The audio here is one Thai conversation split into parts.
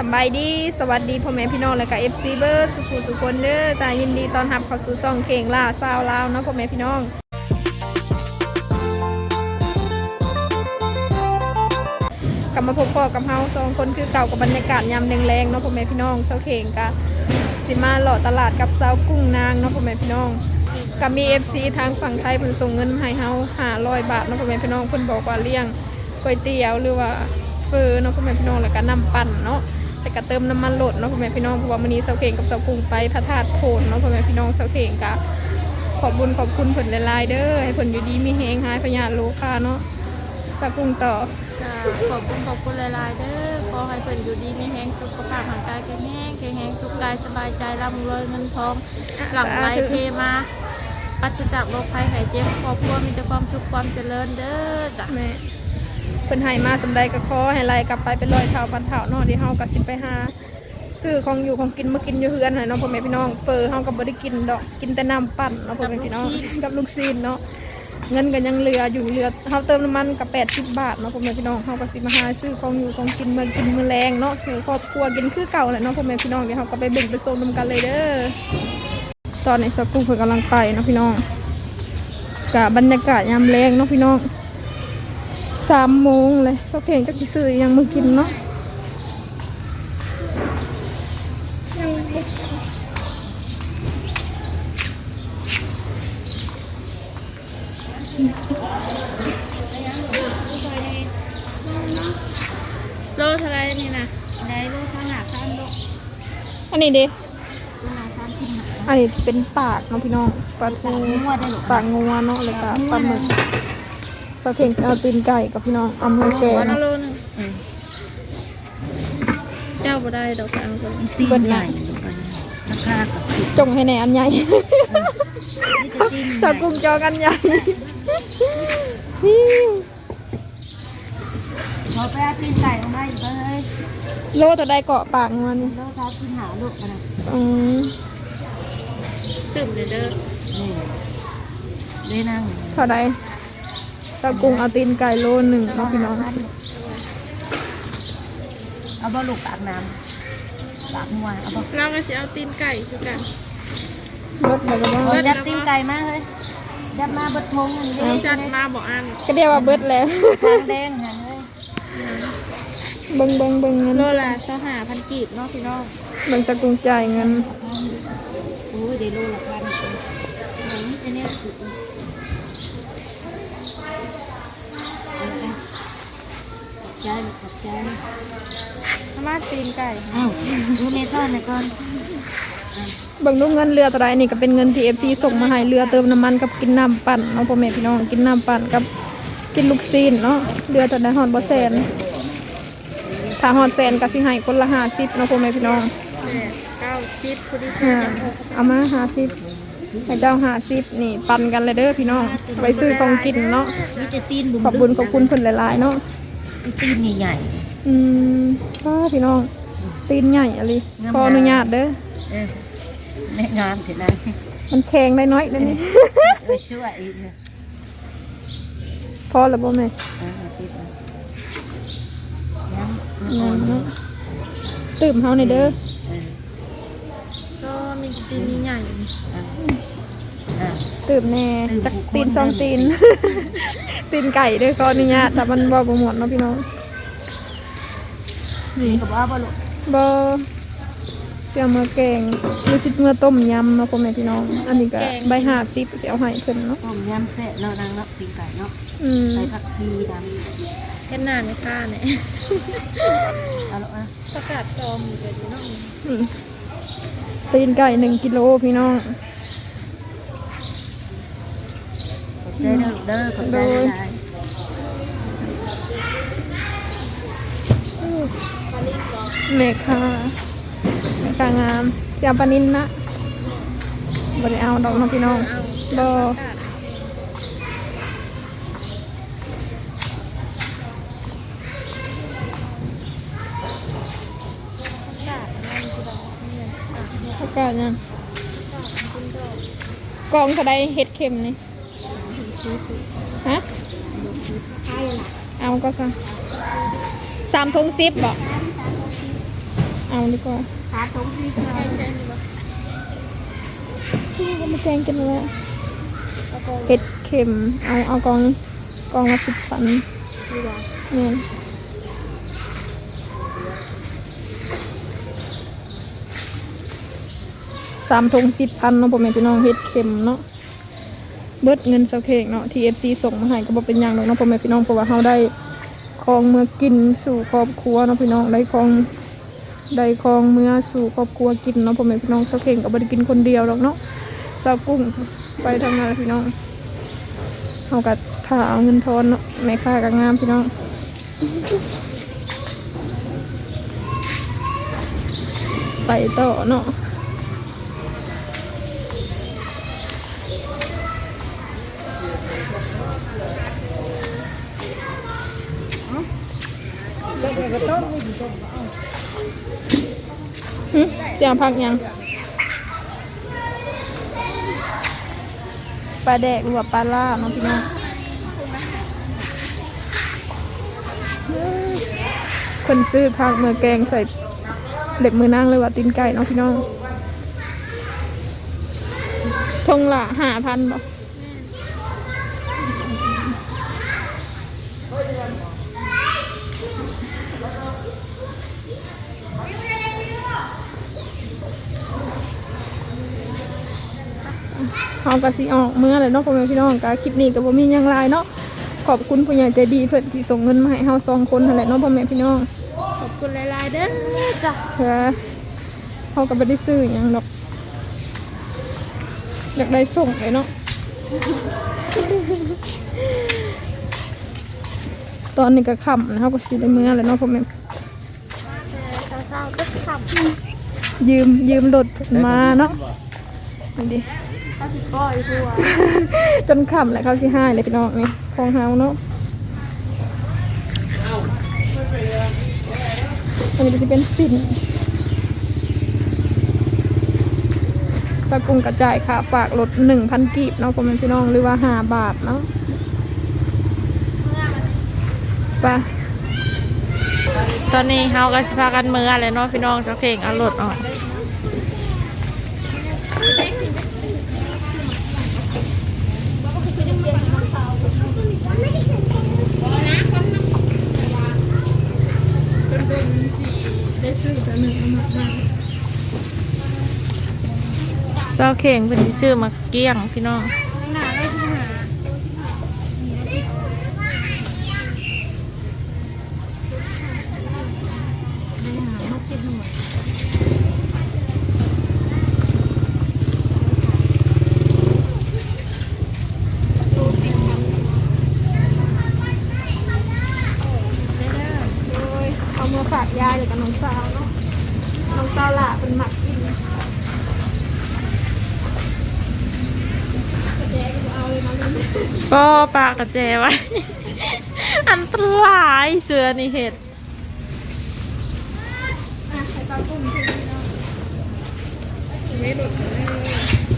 สบายดี สวัสดีพ่อแม่พี่น้องและก็เอฟซีเบิร์ดสุขุสุคนเด้อจ้ายินดีตอนรับเข้าสู่ซองเข่งล่าซาวลาวเนาะพ่อแม่พี่น้องกลับมาพบพ่อกับเฮาสองคนคือเก่ากับบรรยากาศยามแรงๆเนาะพ่อแม่พี่น้องเซาเข่งกะสิมาเลาะตลาดกับสาวกุ้งนางเนาะพ่อแม่พี่น้องก็มี FC ทางฝั่งไทยเพิ่นส่งเงินมาให้เฮา500บาทเนาะพ่อแม่พี่น้องเพิ่นบอกว่าเลี้ยงก๋วยเตี๋ยวหรือว่าเฟอเนาะพ่อแม่พี่น้องแล้วก็น้ำปั่นเนาะ แต่ก็เติมน้ำมันโหลดเนาะพ่อแม่พี่น้องเพราะว่ามื้อนี้เซาเข่งกับเซากุ้งไปพระธาตุโพนเนาะพ่อแม่พี่น้องเซาเข่งกะขอบบุญขอบคุณเพิ่นหลายๆเด้อให้เพิ่นอยู่ดีมีแฮงหายพยาธิโลคาเนาะเซากุ้งต่อจ้าขอบคุณขอบคุณหลายๆเด้อขอให้เพิ่นอยู่ดีมีแรงสุขภาพร่างกายแข็งแรงแข็งแรงสุขกายสบายใจร่ำรวยเงินทองหลังไหลเทมาปราศจากโรคภัยไข้เจ็บครอบครัวมีแต่ความสุขความเจริญเด้อจ้ะแม่ พิ่นให้มาสำใดก็ขอให้ไล่กลับไปเป็นรอยเท่าพันเท่าเนาะที่เฮาก็สิไปหาซื้อของอยู่ของกินมากินอยู่เฮือนให้เนาะพ่อแม่พี่น้องเฟอเฮาก็บ่ได้กินดอกกินแต่น้ำปั่นเนาะพ่อแม่พี่น้องกับลูกซีนเนาะเงินก็ยังเหลืออยู่เหลือเฮาเติมน้ำมันก็80บาทเนาะพ่อแม่พี่น้องเฮาก็สิมาหาซื้อของอยู่ของกินมากินมื้อแรงเนาะสู่ครอบครัวกินคือเก่าแหละเนาะพ่อแม่พี่น้องเดี๋ยวเฮาก็ไปเบ่งไปโซนนำกันเลยเด้อตอนนี้สกครู่เพิ่นกำลังไปเนาะพี่น้องกะบรรยากาศยามแรงเนาะพี่น้อง สามโมงเลยเสาเข่งก็จะซื้อหยังมากินเนาะยังบ่โลเท่าไรนี่นะได้ลูกขนาดสั้นลูกอันนี้ดิขนาดสั้นกินอันนี้เป็นปากเนาะพี่น้องปลาทูงัวได้หรอปากงัวเนาะแล้วก็ปลาหมึก เสาเข่งสิเอาตีนไก่กับพี่น้องเอามือแกงวันละโลหนึงเจ้าบ่ได้ดอกกลางคนตีนใหญ่ราคากับติดจงให้ในอันใหญ่นี่จะตีนใหสาญ่กุ้งจองอันใหญ่พอไปเอาตีนไก่ออกมาอีกเลยโลตัวใดเกาะปากงัวนี่ลูกค้ากินหาลูกนะอืมตื่มเด้อเด้อนี่ได้นั่งเท่าใด สากุ้งเอาตีนไก่โลหนึ่งเนาะพี่น้อง เอาบ่ลูกปากน้ำปากงัวเอาบ่เราก็สิเอาตีนไก่คือกันรถแบบว่าเอายัดตีนไก่มาเลยยัดมาเบิดทงอันนี้จัดมาบ่อันก็เรียกว่าเบิดแล้วทางแดงหันเลยเบิ่งเบิ่งเบิ่งเงินโลละสหาพันกีบเนาะพี่น้องเบิ่งตะกุงจ่ายเงินอุ้ยได้ลูกละพันอันนี้อันนี้ ใจขอบใจสมาตีนไก่อ้าวดูเมทอนหน่อยก่อนเบิ่งดูเงินเรือตัวใดนี่ก็เป็นเงินที่ FT ส่งมาให้เรือเติมน้ำมันกับกินน้ำปั่นเนาะพ่อแม่พี่น้องกินน้ำปั่นกับกินลูกซีนเนาะเรือตัวใดฮอดบ่แสนถ้าฮอดแสนก็สิให้คนละ50เนาะพ่อแม่พี่น้องแปดเก้าสิบพอดีอ่าเอามา50ให้เจ้า50นี่ปั่นกันเลยเด้อพี่น้องไปซื้อของกินเนาะนี่จะตีนบุ๋มขอบคุณขอบคุณเพิ่นหลายๆเนาะ ตีนใหญ่อืมป้าพี่น้อง ตีนใหญ่อะไรขออนุญาตเด้อๆเออแม่งามเสร็จแล้วมันแข็งได้น้อยเด้อนี่เออช่วยอีกเลยพอแล้วบ่แม่เออติดแล้วอืมเนาะตื่มเฮาในอยเด้อก็มีตีนใหญ่ ตื่มแน่จักตีนสองตีน ตีนไก่เด้อขออนุญาตแต่มันบ่บ่หมดเนาะพี่น้องนี่กับว่าบ่ลูกบ่เสียมาแกงหรือสิเมื่อต้มยำเนาะพ่อแม่พี่น้อง อันนี้ก็ใบห้าสิบเดี๋ยวให้เพิ่นเนาะต้มยำแซ่บเนาะนางเนาะปีนไก่เนาะอืมใส่ผักชีดแค่หน้าไม่ค่าเนี่ยำเอาลูกอะประกาศจอมอยู่เดี๋ยวนี้เนาะอืมตีนไก่หนึ่งกิโลพี่น้อง ขอบ ใจเด้อลูกเด้อขอบใจหลายแม่ค่ะแม่ค่ะงามเสียปานินนะบ่ได้เอาดอกเนาะพี่น้องบ่อากาศยังกองเท่าใดเห็ดเข็มนี่ ฮะเอาก็ซะสามทงซิปบอกเอาดีกว่าขาตรงที่แกงแกงดีกว่าพี่ก็มาแกงกันแล้วเห็ดเข็ม เอาเอากองนี้กองละสิบพันดีกว่าเนี่ยสามทงสิบพันเนาะพ่อแม่พี่น้องเห็ดเข็มเนาะ เบิดเงินเสาเค้กเนาะที่เอฟซีส่งมาให้ก็บ่เป็นหยังหรอกเนาะพ่อแม่พี่น้องเพราะว่าเฮาได้ของเมื่อกินสู่ครอบครัวเนาะพี่น้องได้ของได้ของเมื่อสู่ครอบครัวกินเนาะพ่อแม่พี่น้องเสาเค้กก็บ่ได้กินคนเดียวหรอกเนาะเสากุ้งไปทำงานพี่น้องเฮาก็ถ้าเอาเงินทอนเนาะแม่ค้าก็งามพี่น้องไปต่อเนาะ เสียงพักยังปลาแดกหรือว่าปลาล่าเนาะพี่น้องคนซื้อผักเมื่อแกงใส่เด็บมือนางเลยว่าตีนไก่เนาะพี่น้องทงละห้าพันบ่ เอากระสีออกเมื่อเลยเนาะพ่อแม่พี่น้องกะคลิปนี้ก็บ่มีหยังหลายเนาะขอบคุณผู้ใหญ่ใจดีเพิ่นที่ส่งเงินมาให้เฮาสองคนนั่นแหละเนาะพ่อแม่พี่น้องขอบคุณหลายๆเด้อจ้ะเพื่อเขาก็ไม่ได้ซื้อหยังดอกอยากได้ส่งเลยเนาะตอนนี้ก็ค่ำนะเขาก็ซื้อในเมืองเลยเนาะพ่อแม่เศร้าๆก็ขับยืมยืมรถมาเนาะนี่ดิข้าวติด ก้อยทัวจนค่ำแล้วเขาสิห้าเลยพี่น้องนี่ของเฮาเนาะอันนี้ก็จะเป็นสินสกุลกระจายค่ะ ฝากรถหนึ่งพันกีบเนาะพ่อแม่พี่น้องหรือว่าห้าบาทเนาะไปตอนนี้เฮาก็สิพากันมือเลยเนาะพี่น้องสักเพลงเอารถออก ได้ซื้อแต่หนึ่งเอามาได้ เศร้าเข่งเป็นที่ซื้อมาเกี้ยงพี่น้อง โอ้ยเอามาฝากยายเดี๋ยวกับน้องสาวเนาะน้องสาวล่ะเป็นหมักกินกระแจก็เอา ก็ปากกระเจไว้ อันตรายเสือนี่เห็ดอะกุ้งใช่ไหมเนาะไม่หลดเลย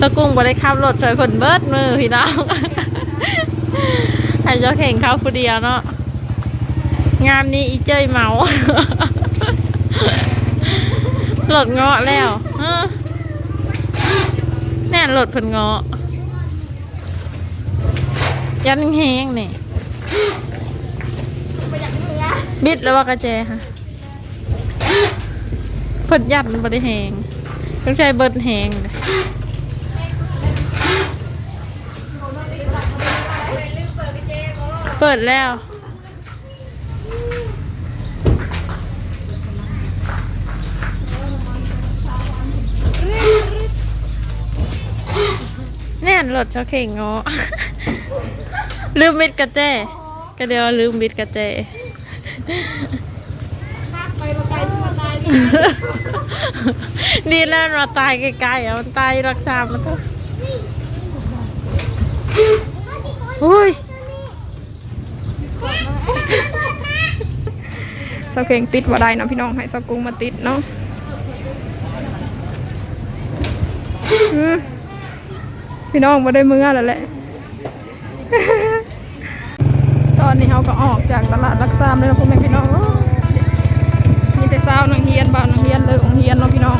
ตะกุ้งบ่ได้ขับรถช่วยผลเบิดมือพี่น้องให้เจ้าเข่งเข้าผู้เดียวเนาะงามนี้อีเจ้ยเมาหลดเงาะแล้วแน่หลดเพิ่นเงาะ ยันแห้งนี่ยบิดแล้วว่ากระแจค่ะเพิ่นยันบ่ได้แหงต้องใช้เบิดแหงเลยเปิดแล้วแน่นรถเจ้าเข่งเงาะ ลืมบิดกระแจก็เดียวลืมบิดกระแจไปมาไกลที่มาตายดีแล้วมาตายใกล้ๆอะมันตายรักษามันก็อุ้ยสาวเข่งติดว่าได้นะพี่น้องให้สาวกุ้งมาติดเนาะพี่น้องมาได้มือแล้วแหละ ก็ออกจากตลาดรักษามเลยนะพ่อแม่พี่น้องมีแต่เช้านังเฮียนบ้านนังเฮียนเลยองเฮียนเนาะพี่น้อง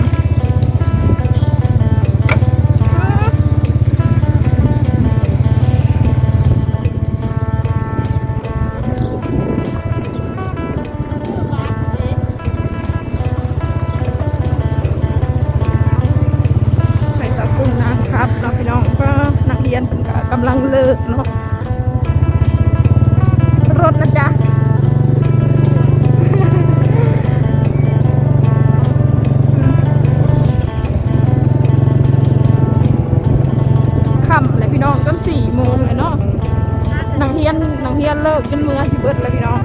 ไปสักกุ้งนะครับเนาพี่น้องก็นักเรียนเป็นกำลังเลิกเนาะ นหนังเฮียนเลิกจนเมื่อสิเบิดเลยพี่น้อง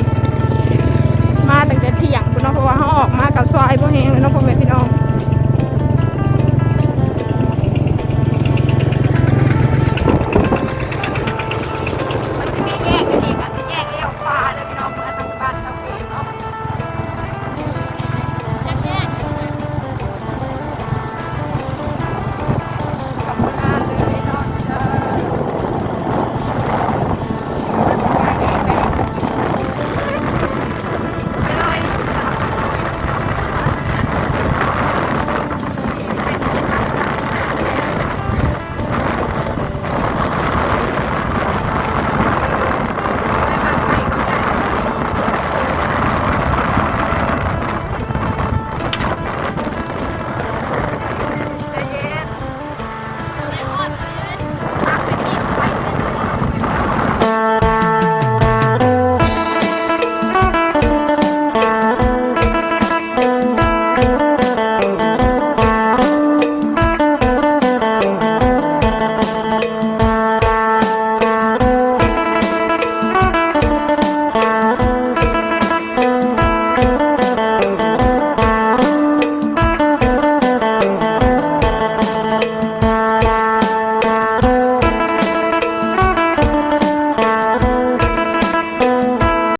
มาตั้งแต่ที่ยงพี่น้องเพราะว่าเขาออกมากับซอยพวกเฮงเลยน้องพ่อแม่พี่น้อง